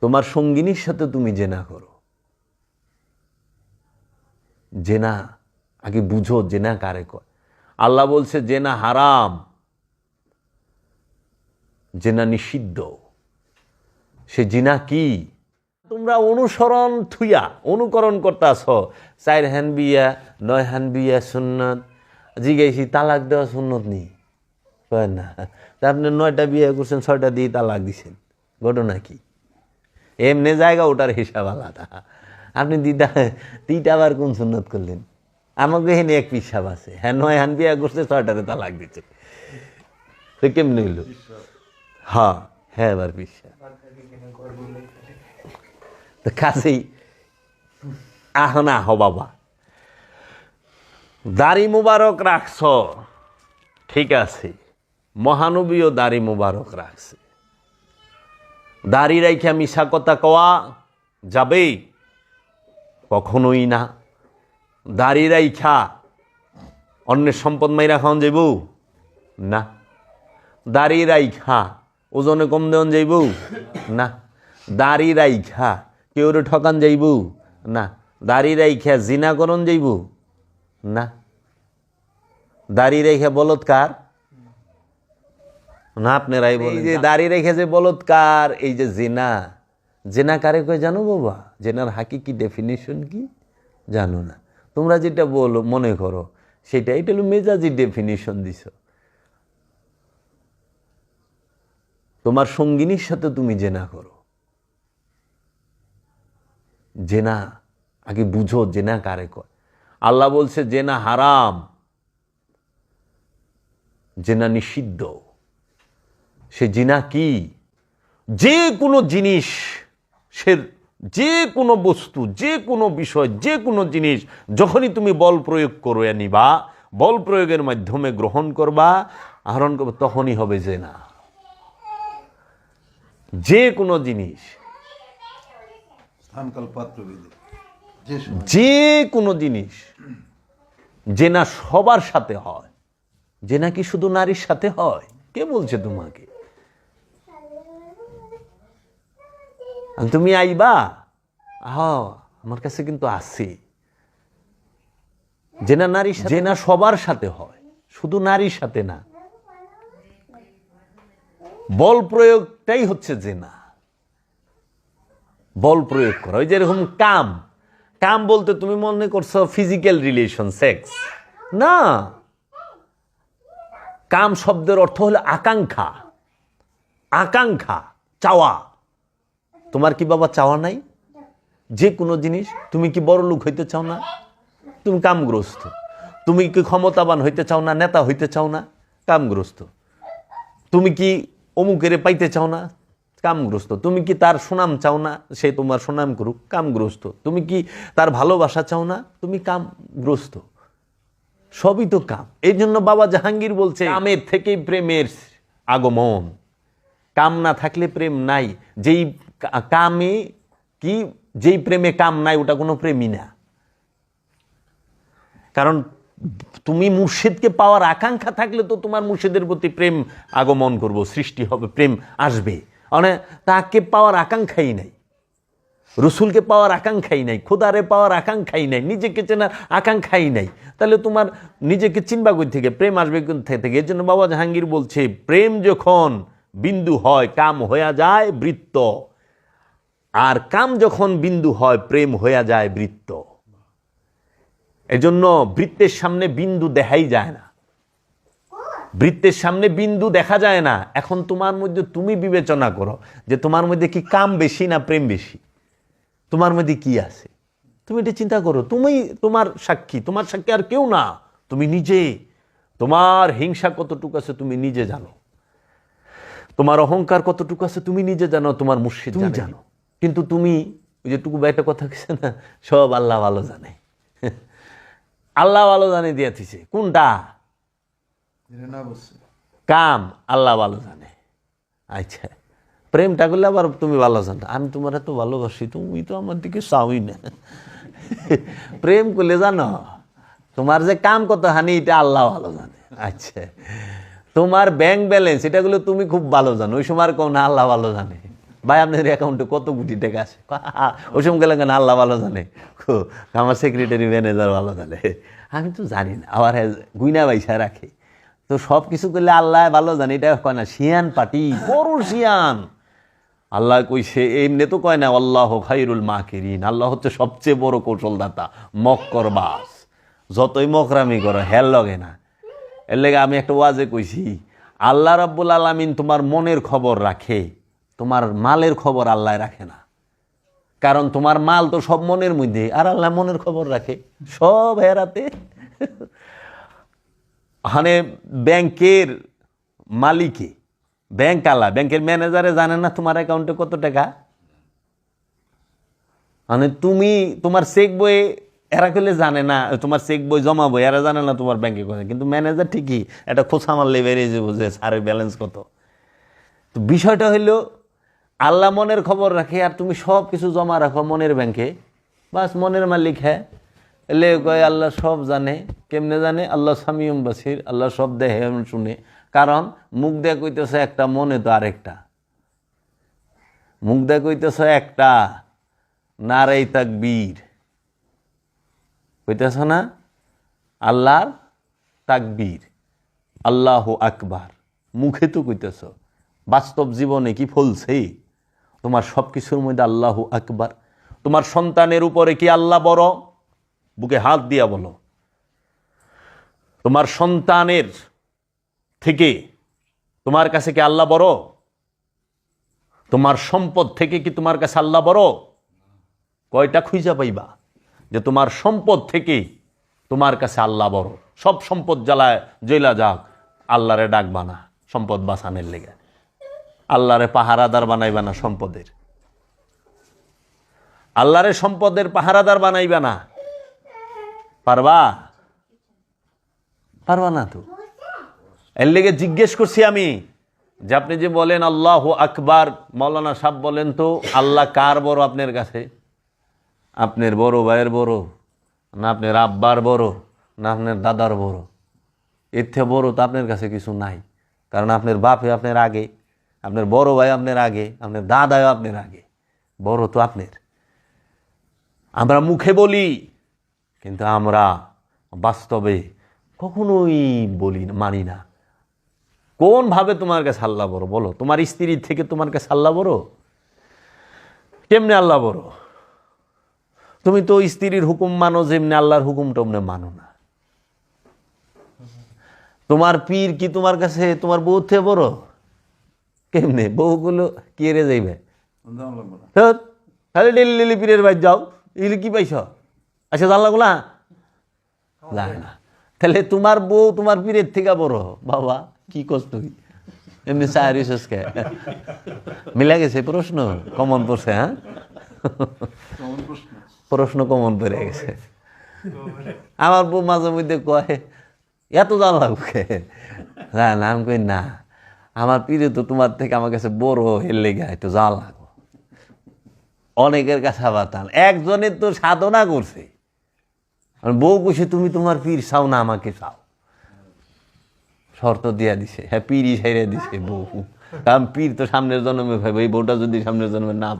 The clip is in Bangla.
তোমার সঙ্গিনীর সাথে তুমি জেনা করো। জেনা, আগে বুঝো জেনা কারে কয়। আল্লাহ বলছে, জেনা হারাম, জেনা নিষিদ্ধ। সে জিনা কি? তোমরা অনুসরণ থুইয়া, অনুকরণ করতাছ। চার হ্যান বিয়া নয় হ্যান বিয়া সুন্নত। জিজ্ঞাসি, তালাক দেওয়া সুন্নত না। তা আপনি নয়টা বিয়ে করছেন, ছয়টা দিয়ে তালাক দিছেন। ঘটনা কি? এমনি জায়গা ওটার হিসাব আলাদা। আপনি দিদা তিনটা আবার কোন সুন্নত করলেন? আমাকে এখানে এক হিসাব আছে। হ্যাঁ নয় হান বিয়া করছে ছয়টারে তালাক দিচ্ছে তো কেমনি হইল? হ্যাঁ হ্যাঁ এবার বিশ্বাস তো কাছেই আহ না, হ বাবা। দাড়ি মুবারক রাখছ, ঠিক আছে। মহানবীও দাড়ি মুবারক রাখছে। দাড়ি রাইখা মিশা কথা কওয়া যাবে কখনোই না। দাড়ি রাইখা অন্যের সম্পদ মাইরা খাওয়ান যাইব? না। দাড়ি রাইখা ওজনে কম দেওয়ান যাইব? না। দাড়ি রাইখা কেউরে ঠকান যাইব? না। দাড়ি রাইখা জিনা করন যাইব? না। দাড়ি রেখে বলৎকার না আপনারাই বলেন যে দাড়ি রেখে যে বলৎকার এই যে জেনা। জেনা কারে কয় জানো বাবা? জেনার হাকি কি ডেফিনেশন কি? জানো না। তোমরা যেটা বলো মনে করো সেটা এটা হলো মেজাজি ডেফিনেশন দিছ। তোমার সঙ্গিনীর সাথে তুমি জেনা করো। জেনা আগে বুঝো জেনা কারে কয়। আল্লাহ বলছে জেনা হারাম। জেনা নিষিদ্ধ। সে জিনা কি? যে কোনো জিনিস, সে যে কোনো বস্তু, যে কোনো বিষয়, যে কোনো জিনিস, যখনই তুমি বল প্রয়োগ করো নিবা বল প্রয়োগের মাধ্যমে গ্রহণ করবা, আহরণ করবা, তখনই হবে জেনা। যে কোনো জিনিস। যে যে কোনো জিনিস যে না সবার সাথে হয়। যে নাকি শুধু নারীর সাথে হয়? কে বলছে তোমাকে আর তুমি আইবা? আহ, আমার কাছে কিন্তু আছে। যে না নারীর সাথে- সবার সাথে হয়, শুধু নারীর সাথে না। বল প্রয়োগটাই হচ্ছে যে না বল প্রয়োগ করা। ওই যেরকম কাম। কাম বলতে তুমি মনে করছ ফিজিক্যাল রিলেশন সেক্স না। কাম শব্দের অর্থ হলো আকাঙ্ক্ষা। আকাঙ্ক্ষা, চাওয়া। তোমার কি বাবা চাওয়া নাই? যে কোনো জিনিস, তুমি কি বড় লোক হইতে চাও না? তুমি কামগ্রস্ত। তুমি কি ক্ষমতাবান হইতে চাও না, নেতা হইতে চাও না? কামগ্রস্ত। তুমি কি অমুকেরে পাইতে চাও না? কামগ্রস্ত। তুমি কি তার সুনাম চাও না? সে তোমার সুনাম করুক, কামগ্রস্ত। তুমি কি তার ভালোবাসা চাও না? তুমি কামগ্রস্ত। সবই তো কাম। এই জন্য বাবা জাহাঙ্গীর বলছে, কামের থেকেই প্রেমের আগমন। কাম না থাকলে প্রেম নাই। যেই কামে কি যেই প্রেমে কাম নাই, ওটা কোনো প্রেমই না। কারণ তুমি মুর্শিদকে পাওয়ার আকাঙ্ক্ষা থাকলে তো তোমার মুর্শিদের প্রতি প্রেম আগমন করব, সৃষ্টি হবে, প্রেম আসবে। মানে তাকে পাওয়ার আকাঙ্ক্ষাই নাই। রসুলকে পাওয়ার আকাঙ্ক্ষাই নাই, খোদারে পাওয়ার আকাঙ্ক্ষাই নাই, নিজেকে চেনার আকাঙ্ক্ষাই নাই। তাহলে তোমার নিজেকে চিনবা কই থেকে? প্রেম আসবে থেকে? এর জন্য বাবা জাহাঙ্গীর বলছে, প্রেম যখন বিন্দু হয়, কাম হয়ে যায়, বৃত্ত। আর কাম যখন বিন্দু হয় প্রেম হয়ে যায় বৃত্ত। এজন্য বৃত্তের সামনে বিন্দু দেখাই যায় না। বৃত্তের সামনে বিন্দু দেখা যায় না। এখন তোমার মধ্যে তুমি বিবেচনা করো যে তোমার মধ্যে কি কাম বেশি না প্রেম বেশি? তোমার মধ্যে কি আছে? তুমি এটা চিন্তা করো। তুমি তোমার সাক্ষী। তোমার সাক্ষী আর কেউ না। তুমি নিজে। তোমার হিংসা কতটুকু আছে তুমি নিজে জানো। তোমার অহংকার কতটুকু আছে তুমি নিজে জানো। তোমার মুর্শিদ জানো। কিন্তু তুমি ওই যে টুকু একটা কথা কিছু না সব আল্লাহ ভালো জানে। আল্লাহ ভালো জানে কোনটা? যেটা না বসছে কাম আল্লাহ ভালো জানে। আচ্ছা প্রেমটা করলে আবার তুমি ভালো জানো আমি তোমার এত ভালোবাসি তুমি তো আমার দিকে চাওই না। প্রেম করলে জানো তোমার যে কাম কত হানি এটা আল্লাহ ভালো জানে। আচ্ছা তোমার ব্যাংক ব্যালেন্স এটাগুলো তুমি খুব ভালো জানো। ওই সময় আর কোন আল্লাহ ভালো জানে। ভাই আপনাদের অ্যাকাউন্টে কত কোটি টাকা আছে? ওই সময় গেলাম কেন? আল্লাহ ভালো জানে। আমার সেক্রেটারি ম্যানেজার ভালো জানে। আমি তো জানি না। আবার হ্যাঁ, গুইনা বাইসা রাখে। তো সব কিছু করলে আল্লাহ ভালো জানে। এটা কয় না শিয়ান পাটি বড় শিয়ান। আল্লাহ কইছে এমনি তো কয় না আল্লাহ খাইরুল মাকিরিন। আল্লাহ হচ্ছে সবচেয়ে বড় কৌশলদাতা মক্কর বাস। যতই মকরামি করো হেল লগে না। এর লেগে আমি একটা ওয়াজে কইছি আল্লাহ রাব্বুল আলামিন তোমার মনের খবর রাখে। তোমার মালের খবর আল্লাহ রাখে না। কারণ তোমার মাল তো সব মনের মধ্যে, আর আল্লাহ মনের খবর রাখে। সব হেরাতে। মানে ব্যাংকের মালিকে, ব্যাংক আলা, ব্যাংকের ম্যানেজারে জানে না তোমার অ্যাকাউন্টে কত টাকা? মানে তুমি তোমার চেক বই এরা করলে জানে না, তোমার চেক বই জমাবো এরা জানে না তোমার ব্যাংকে কত কিন্তু ম্যানেজার ঠিকই খোঁচা মারলে বেরিয়ে যাব যে স্যারের ব্যালেন্স কত। তো বিষয়টা হইল আল্লাহ মনের খবর রাখে আর তুমি সব কিছু জমা রাখো মনের ব্যাংকে। বাস মনের মালিক হ্যাঁ। এলে কয়, আল্লাহ সব জানে, কেমনে জানে? আল্লাহ সামিয়ম বাসির, আল্লাহ সব দেহে শুনে। কারণ মুখ দিয়ে কইতেছে একটা, মনে তো আরেকটা। মুখ দিয়ে কইতেছে একটা, নারাই তাকবীর। কইতেছ না? আল্লাহর তাকবীর। আল্লাহ আকবার। মুখে তো কইতেছ। বাস্তব জীবনে কি ফলছে? তোমার সব কিছুর মধ্যে আল্লাহ আকবার। তোমার সন্তানের উপরে কি আল্লাহ বড়? বুকে হাত দিয়া বলো। তোমার সন্তানের থেকে তোমার কাছে কি আল্লাহ বড়? তোমার সম্পদ থেকে কি তোমার কাছে আল্লাহ বড়? কয়টা খুঁজা পাইবা যে তোমার সম্পদ থেকে তোমার কাছে আল্লাহ বড়? সব সম্পদ জ্বালায় জেলা যাক, আল্লাহরে ডাকবা না, সম্পদ বাঁচানের লেগে। আল্লাহরে পাহারাদার বানাইবা না সম্পদের। আল্লাহরে সম্পদের পাহারাদার বানাইবা না। পারবা? পারবা না তো? এর লেগে জিজ্ঞেস করছি আমি, যে আপনি যে বলেন আল্লাহ আকবার, মৌলানা সাহ বলেন তো, আল্লাহ কার বড় আপনার কাছে? আপনার বড় ভাইয়ের বড়, না আপনার আব্বার বড়, না আপনার দাদার বড়? এর থেকে বড় তো আপনার কাছে কিছু নাই। কারণ আপনার বাপে আপনার আগে আপনার বড় ভাই আপনার আগে, আপনার দাদাও আপনার আগে, বড় তো আপনার। আমরা মুখে বলি, কিন্তু আমরা বাস্তবে কখনোই বলি মানি না। কোনভাবে তোমার কাছে আল্লাহ বড়, বলো? তোমার স্ত্রীর থেকে তোমার কাছে আল্লাহ বড়? কেমনে আল্লাহ বড়? তুমি তো স্ত্রীর হুকুম মানো, যেমনি আল্লাহর হুকুম টমনে মানো না। তোমার পীর কি তোমার কাছে, তোমার বউ থেকে বড়? কেমনে? বউগুলো কে রে যাইবে? খালি ডেলি ডেলি পীরের বাইর যাও এগুলি কি পাইছ? আচ্ছা জানলা গুলা যায় না। তাহলে তোমার বউ তোমার পীরের থেকে বড় বাবা কি কষ্ট তুই? এমনি চায় রিসোর্স কে? মিলা গেছে প্রশ্ন কমন পড়ছে হ্যাঁ? প্রশ্ন। কমন পড়ে গেছে। আমার বউ মাঝে মধ্যে কয় এত জানলা কে? না না আমি কই না। আমার পীরে তো তোমার থেকে আমার কাছে বড় হেললে লেগে একটু জাল লাগো। অনেকের কাছে আবার তা একজনের তো সাধনা করছে। বউ কুসে তুমি তোমার পীর চাও না, আমাকে চাও। শর্ত দিয়া দিছে। হ্যাঁ পীরই সাইরে দিছে বউ। কারণ পীর তো সামনের জন্মে ভাই বউটা যদি সামনের জন্মে না